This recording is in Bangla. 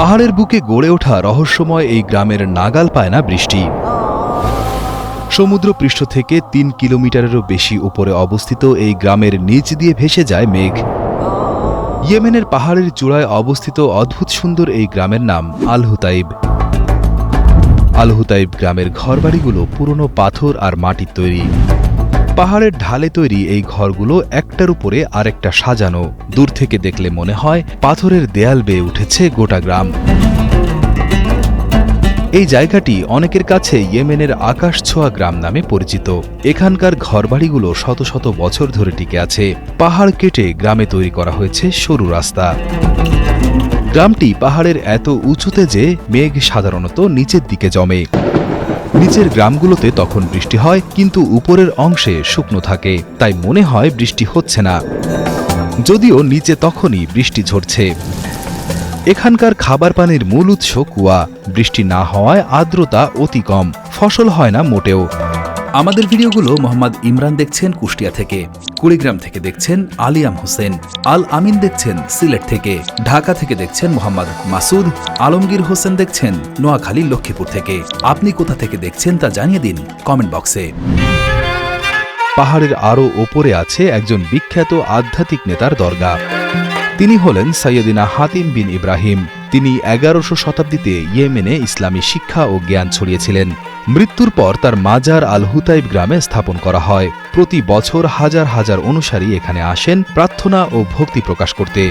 পাহাড়ের বুকে গড়ে ওঠা রহস্যময় এই গ্রামের নাগাল পায় না বৃষ্টি। সমুদ্র পৃষ্ঠ থেকে তিন কিলোমিটারেরও বেশি উপরে অবস্থিত এই গ্রামের নিচ দিয়ে ভেসে যায় মেঘ। ইয়েমেনের পাহাড়ের চূড়ায় অবস্থিত অদ্ভুত সুন্দর এই গ্রামের নাম আল হুতাইব। আল হুতাইব গ্রামের ঘরবাড়িগুলো পুরনো পাথর আর মাটির তৈরি। পাহাড়ের ঢালে তৈরি এই ঘরগুলো একটার উপরে আরেকটা সাজানো। দূর থেকে দেখলে মনে হয় পাথরের দেয়াল বেয়ে উঠেছে গোটা গ্রাম। এই জায়গাটি অনেকের কাছে ইয়েমেনের আকাশ ছোঁয়া গ্রাম নামে পরিচিত। এখানকার ঘরবাড়িগুলো শত শত বছর ধরে টিকে আছে। পাহাড় কেটে গ্রামে তৈরি করা হয়েছে সরু রাস্তা। গ্রামটি পাহাড়ের এত উঁচুতে যে মেঘ সাধারণত নিচের দিকে জমে। নিচের গ্রামগুলোতে তখন বৃষ্টি হয়, কিন্তু উপরের অংশে শুকনো থাকে। তাই মনে হয় বৃষ্টি হচ্ছে না। যদিও নিচে তখনই বৃষ্টি ঝরছে। এখানকার খাবার পানির মূল উৎস কুয়া। বৃষ্টি না হওয়ায় আর্দ্রতা অতি কম। ফসল হয় না মোটেও। আমাদের ভিডিওগুলো মোহাম্মদ ইমরান দেখছেন কুষ্টিয়া থেকে, কুড়িগ্রাম থেকে দেখছেন আলিয়াম হোসেন, আল আমিন দেখছেন সিলেট থেকে, ঢাকা থেকে দেখছেন মোহাম্মদ মাসুদ, আলমগীর হোসেন দেখছেন নোয়াখালী লক্ষ্মীপুর থেকে। আপনি কোথা থেকে দেখছেন তা জানিয়ে দিন কমেন্ট বক্সে। পাহাড়ের আরও ওপরে আছে একজন বিখ্যাত আধ্যাত্মিক নেতার দরগা। তিনি হলেন সৈয়দিনা হাতিম বিন ইব্রাহিম। তিনি এগারোশো শতাব্দীতে ইয়েমেনে ইসলামী শিক্ষা ও জ্ঞান ছড়িয়েছিলেন। মৃত্যুর পর তার মাজার আল হুতাইব গ্রামে স্থাপন করা হয়। প্রতি বছর হাজার হাজার অনুসারী এখানে আসেন, প্রার্থনা ও ভক্তি প্রকাশ করতে।